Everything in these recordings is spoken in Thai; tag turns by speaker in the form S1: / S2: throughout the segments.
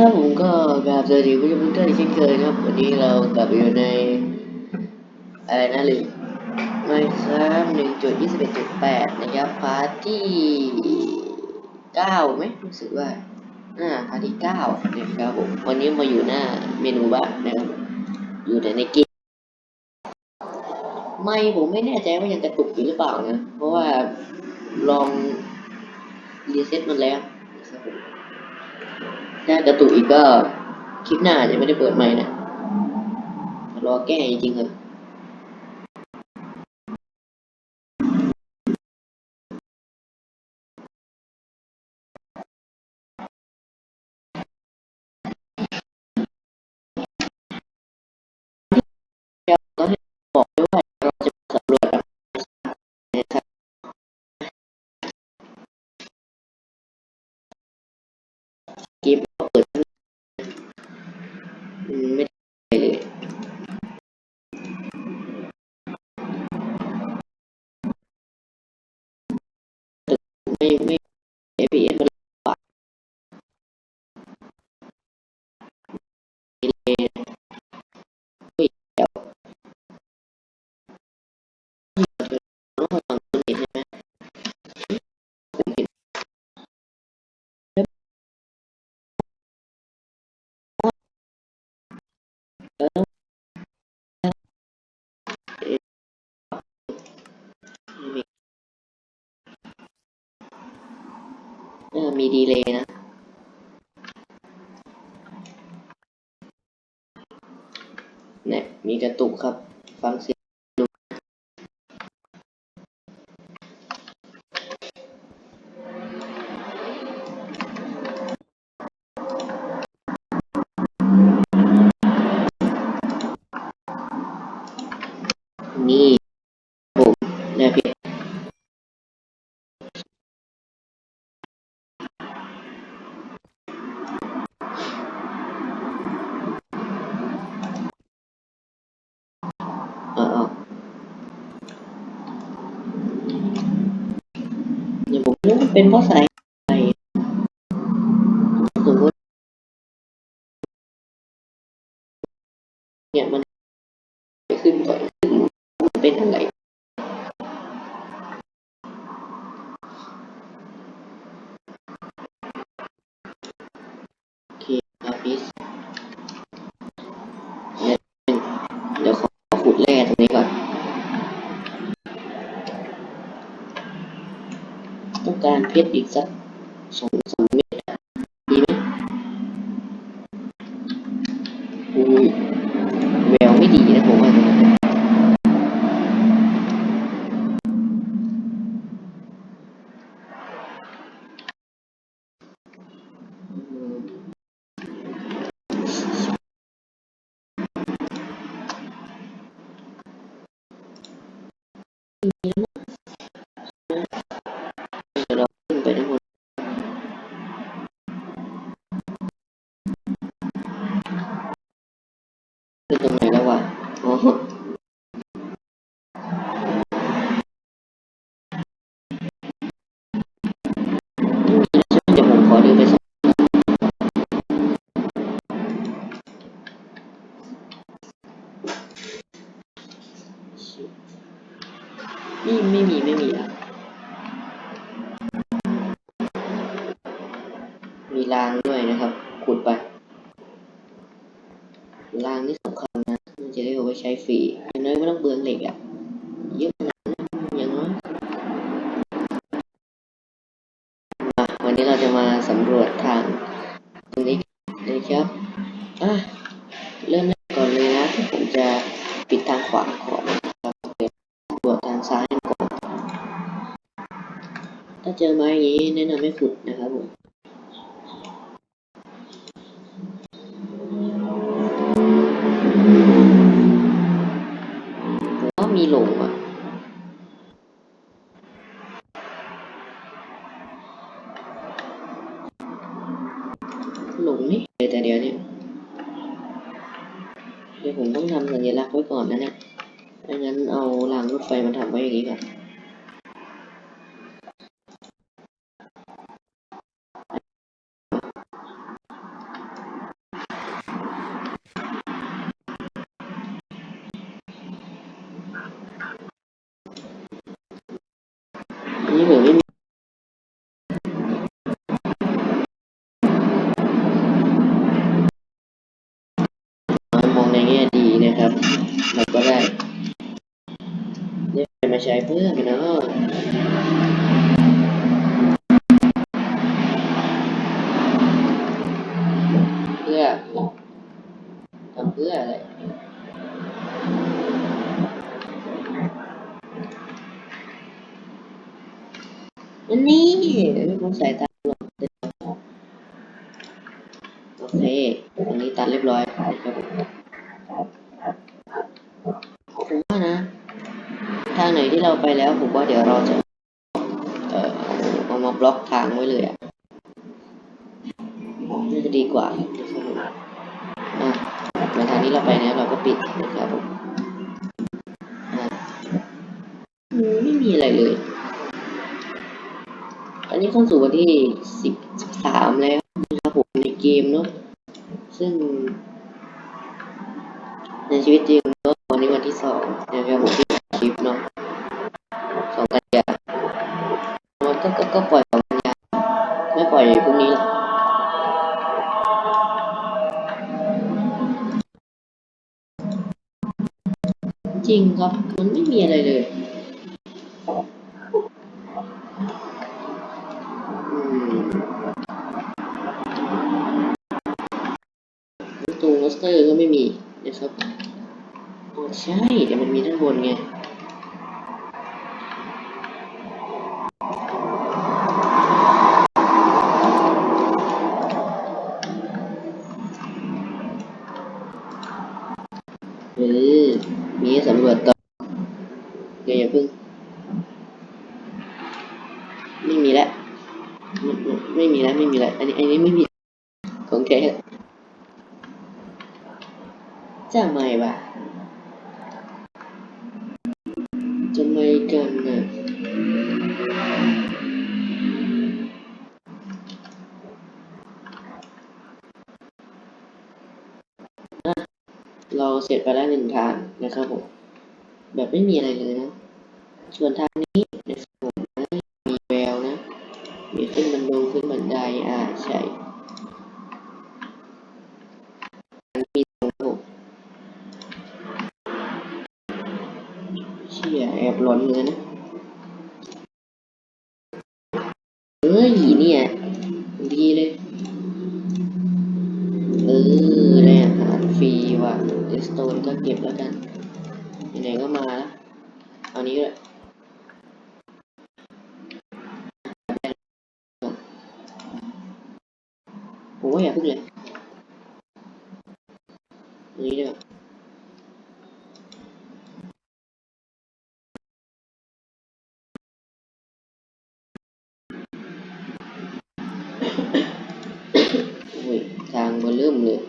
S1: ครับผมก็กราบสวัสดีผู้ชมทุกท่านเช่นเคยครับ วันนี้เรากลับอยู่ในอะไรนะลืมไม่ครับหนึ่งจุดยี่สิบเอ็ดจุดแปดนะครับพาร์ทที่เก้าไหมรู้สึกว่าอ่าพาร์ทที่เก้านะครับผมวันนี้มาอยู่หน้าเมนูบ้านนะครับอยู่แต่ในเกมไม่ผมไม่แน่ใจว่ายังกระตุกอยู่หรือเปล่านะเพราะว่าลองรีเซ็ตมันแล้วนะครับผม ถ้ากระตุกอีกก็คลิปหน้าจะไม่ได้เปิดใหม่นะรอแก้จริงๆครั ไดีเลยนะ เนี่ยมีกระตุกครับ ฟังเสียง เป็นเพราะสายไฟสมมติเนี่ยมันขึ้นก่อนขึ้นมันเป็นอะไร เพชรอีกสักสองสามเม็ดอะดีไหมอุ้ยแววไม่ดีนะผมว่าตรงนั้ มีรางด้วยนะครับ ขุดไปรางนี่สำคัญนะมันจะได้เอาไว้ใช้ฟรี มีหลงอะหลงนี่แต่เดี๋ยวนี้เดี๋ยวผมต้องทำสัญลักษณ์ไว้ก่อนนะเนี่ยไม่งั้นเอารางรถไฟมาทำไว้อย่างนี้ก่อน แง่ดีนะครับ เราก็ได้เนี่ยมาใช้เพื่อนเนาะเพื่อทำเพื่ออะไรอันนี้ไม่ต้องใส่ตาหรอกโอเค ตรงนี้ตัดเรียบร้อยครับผมว่านะ ที่เราไปแล้วผมว่าเดี๋ยวเราจะ เอ่อเอามาบล็อกทางไว้เลยอะน่าจะดีกว่านะครับผมอะมาทางนี้เราไปนะเราก็ปิดนะครับผมอะอืมไม่มีอะไรเลย อันนี้เข้าสู่วันที่สิบสามแล้วนะครับผมในเกมเนาะ ซึ่ง ในชีวิตจริงก็วันนี้วันที่สองนะครับผม จริงครับ มันไม่มีอะไรเลยอืมตรงโรสเตอร์ก็ไม่มีนะครับอ๋อใช่ แต่มันมีด้านบนไง หรือมีให้สำรวจต่อเดี๋ยวอย่าเพิ่ง ไม่มีแล้วไม่ไม่ไม่มีแล้วไม่มีแล้วอันนี้อันนี้ไม่มี ของแกจะไม่วะจะไม่กันนะอะเราเสร็จไปแล้วหนึ่งทางนะครับผม แบบไม่มีอะไรเลยนะ ส่วนทางนี้นะครับผมนะมีแววนะ มีขึ้นบันดงขึ้นบันได อ่า ใช่อันนี้มีตรงระบบเชี่ยแอบหลอนเลยนะ เอ้ยเนี่ยดีเลย เออได้อาหารฟรีว่ะเอสโตนก็เก็บแล้วกันไหนก็มาแล้วเอานี้ด้วยโอ้ยอย่าพึ่งเลยอันนี้ด้วยโอ้ยทางมันเริ่มเลย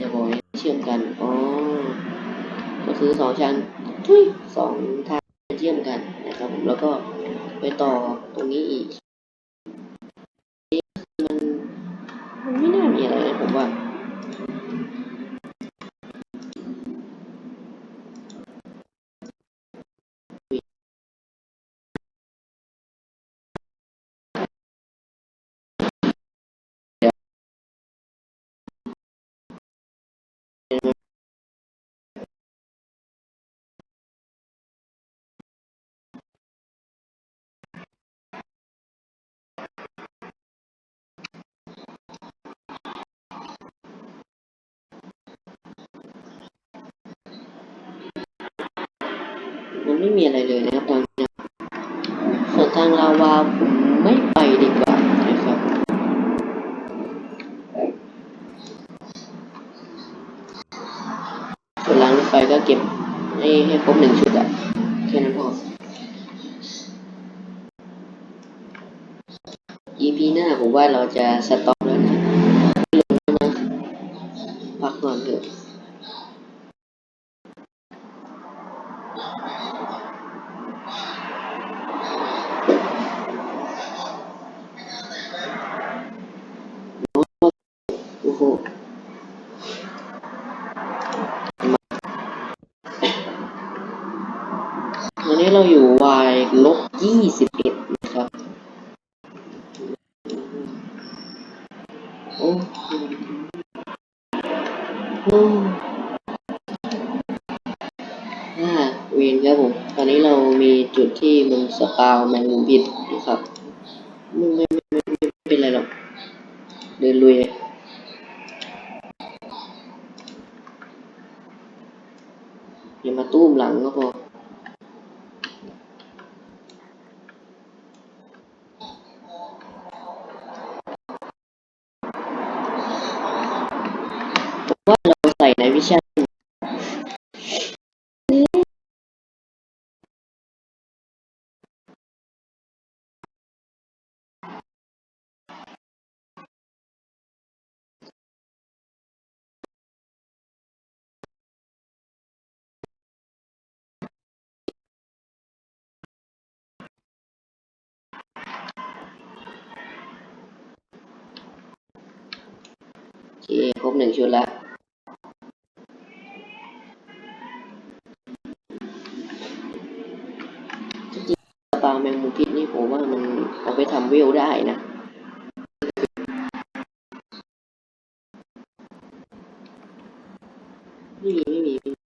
S1: จะบอกให้เชื่อมกัน อ๋อ ก็คือสองชั้นทุยสองทางเชื่อมกันนะครับผมแล้วก็ไปต่อตรงนี้อีก ไม่มีอะไรเลยนะครับทางนี้ส่วนทางลาวาผมไม่ไปดีกว่านะครับส่วนรางรถไฟก็เก็บให้ให้ครบหนึ่งชุดอะแค่นั้นพอ EP หน้าผมว่าเราจะสต็อปแล้วนะไม่ลงแล้วนะ พักก่อนเถอะโอ้โห นี้ เราอยู่ y ลบยี่สิบเอ็ดนะครับ โอ้โอ้อ่าเวียนครับผม ตอนนี้เรามีจุดที่มันสปาวแมงมุมพิษนะครับไม่ไม่ไม่ไม่ไม่เป็นไรหรอก เดินลุยเลยอย่ามาตุ้มหลังก็พอ เคครบหนึ่งชุดละจริงๆปลาแมงมุมพิษนี่ผมว่ามันเอาไปทำเวลได้นะไม่มีไม่มีไม่มี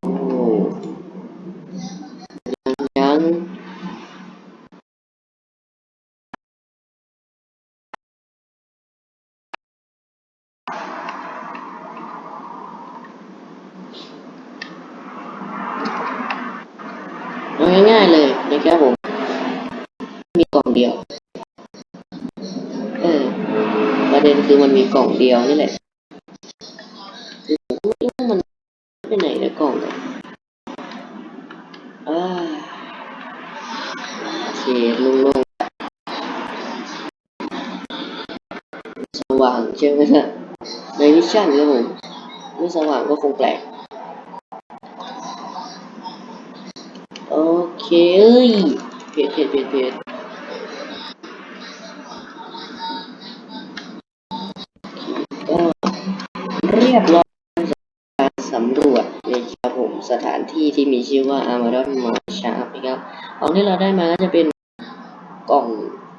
S1: โอ้ยัง คือมันมีกล่องเดียวนี่แหละคือผมไม่รู้มันไปไหนนะกล่องอะอ่าโอเคโล่งสว่างใช่ไหมล่ะในมิชชั่นครับผมไม่สว่างก็คงแปลก โอเคเอ้ยเพจเพจเพจเพจ รียบร้อยการสำรวจนครับผมสถานที่ที่มีชื่อว่าอาร์มาดอนมาชาร์นะครับของที่เราได้มาก็จะเป็นกล่อง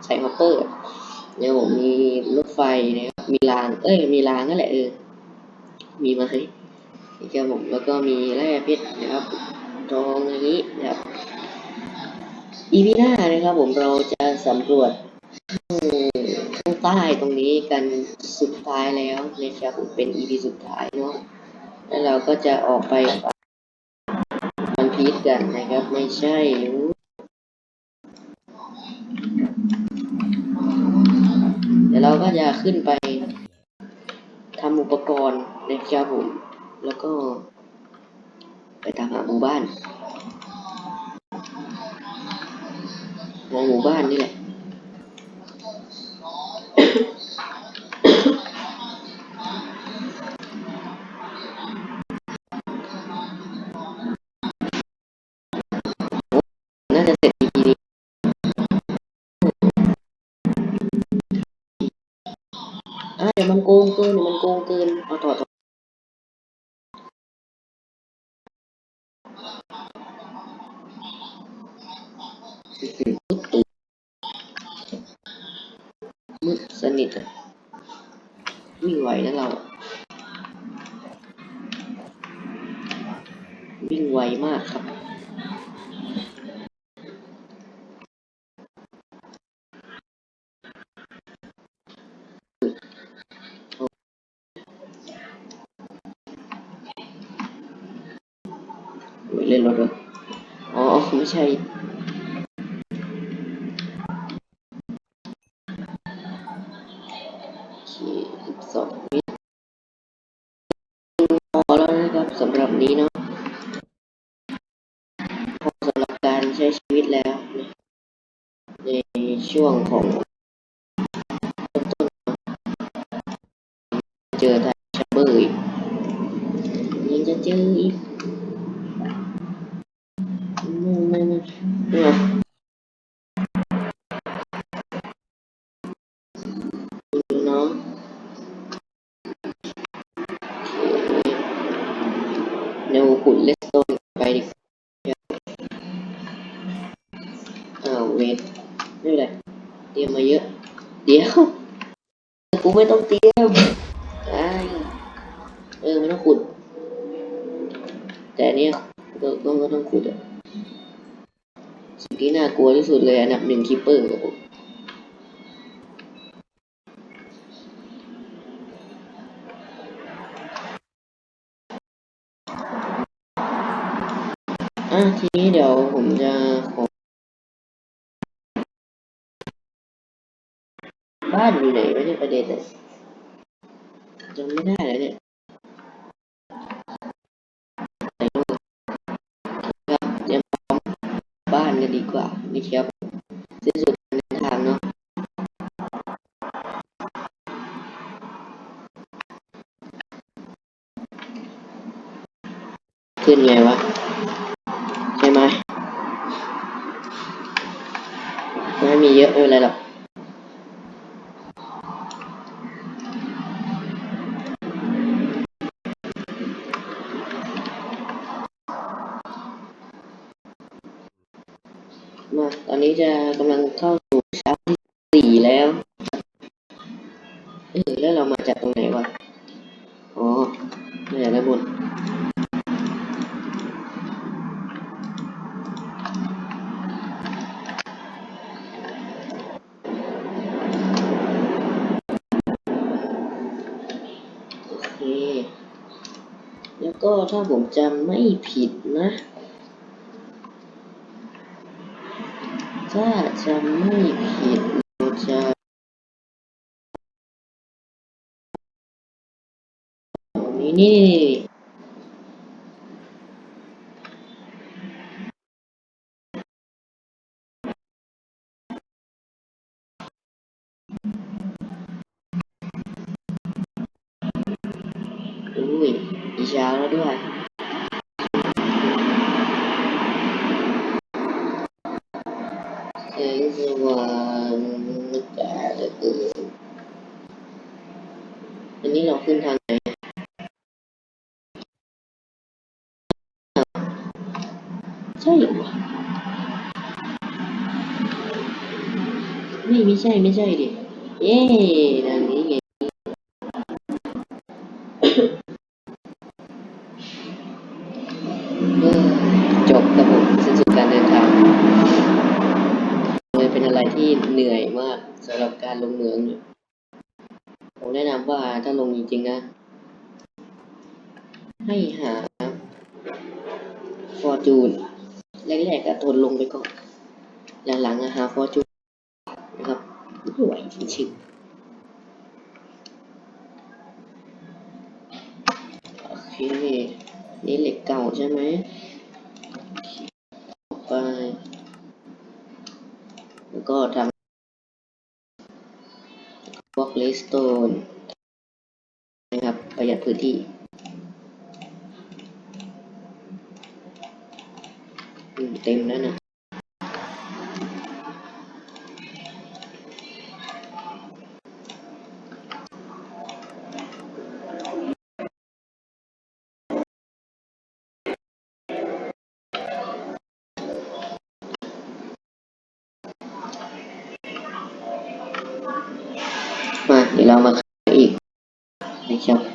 S1: ใส่ฮอปเปอร์เนี่ยผมมีรถไฟนะครับมีราง เอ้ยมีรางนั่นแหละเออมีไหมนะครับผมแล้วก็มีแร่เพชรนะครับทองอย่างนี้นะครับอีพีหน้านะครับผมเราจะสำรวจข้าง ใต้ตรงนี้กันสุดท้ายแล้วนะครับผมเป็นอีพีสุดท้ายเนาะแล้วเราก็จะออกไปมันพีทกันนะครับ ไม่ใช่เดี๋ยวเราก็จะขึ้นไปทำอุปกรณ์นะครับผม แล้วก็ ไปตามหาหมู่บ้านมองหมู่บ้านนี่แหละ อะเดี๋ยวมันโกงเกินเดี๋ยวมันโกงเกินเอาต่อต่อมืดสนิทอะวิ่งไหวนะเราวิ่งไวมากครับ เล่นรถเหรออ๋อไม่ใช่สิบสองวิพอแล้วนะครับสำหรับนี้เนาะพอสำหรับการใช้ชีวิตแล้ว ในช่วงของ ผมเร็วขุดเลสโตนไปดิอ้าวเวทไม่เป็นไรเตรียมมาเยอะ เดี๋ยวกูไม่ต้องเตรียมไอเออไม่ต้องขุด แต่เนี้ยต้องก็ต้องขุดอะสิ่งที่น่ากลัวที่สุดเลยอันดับหนึ่งคิปเปอร์กับผม นี้เดี๋ยวผมจะขอบ้านอยู่ไหนไม่ใช่ประเด็นเลยจำไม่ได้แล้วเนี่ยดูครับเตรียมพร้อมบ้านกันดีกว่านี่ครับสิ้นสุดเดินทางเนาะขึ้นไงวะ เยอะไม่เป็นไรหรอกมาตอนนี้จะกำลังเข้าสู่เช้า ถ้าผมจำไม่ผิดนะ ถ้าจำไม่ผิดเราจะนี่นี่ ใช่เหรอวะไม่ไม่ใช่ไม่ใช่ดิเย้ทางนี้ไงจบครับผมสิ้นสุดการเดินทางเลยเป็นอะไรที่เหนื่อยมากสำหรับการลงเหมืองผมแนะนำว่าถ้าลงจริงๆนะ ให้หาฟอร์จูนแร กๆอะทนลงไปก่อน หลังๆอะหาฟอร์จูนะครับไม่ไหวจริงๆโอเค นี่เหล็กเก่าใช่ไหมไป แล้วก็ทำบล็อกเลสโตนนะครับ ประหยัดพื้นที่ อืมเต็มแล้วนะม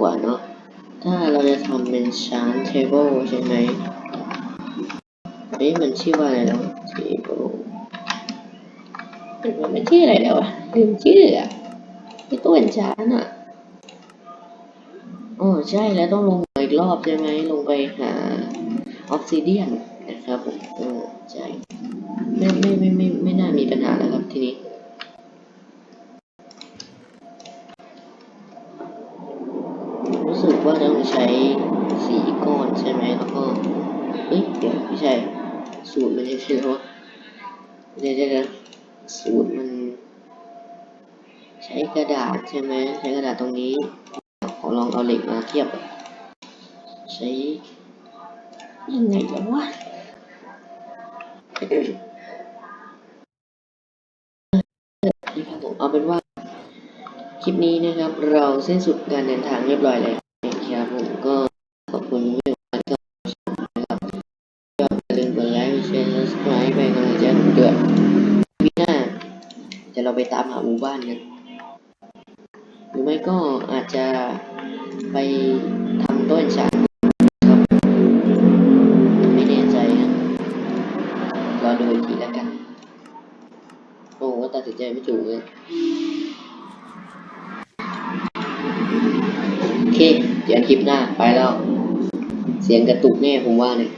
S1: กว่าเนาะ ถ้าเราจะทำเป็นชานเทเบิลใช่ไหมเอ๊ะมันชื่อว่าอะไรแล้วเทเบิลมันไมันชื่ออะไรแล้วอะลืมชื่ออะไอตัวอันชานอะอ๋อใช่แล้วต้องลงอีกรอบใช่ไหมลงไปหาออกซิเดียนนะครับผมเออใช่ไม่ไม่ไม่ไม่ไม่น่ามีปัญหาแล้วครับทีนี้ สี่ก้อนใช่ไหมแล้วก็เอ้ยเดี๋ยวไม่ใช่สูตรมันยังไงวะเดี๋ยวเดี๋ยวเดี๋ยวสูตรมัน ใช้กระดาษใช่ไหมใช้กระดาษตรงนี้ขอลองเอาเหล็กมาเทียบใช้ยังไงกันวะนะครับผมเอาเป็นว่าคลิปนี้นะครับ เราสิ้นสุดการเดินทางเรียบร้อยแล้ว ตามหาหมู่บ้านกัน หรือไม่ก็อาจจะไปทำต้นฉากครับ ไม่แน่ใจนะรอดูอีกทีแล้วกัน โอ้ก็ตัดสินใจไม่ถูกเลย โอเค เดี๋ยวคลิปหน้าไปแล้ว เสียงกระตุกแน่ผมว่าเนี่ย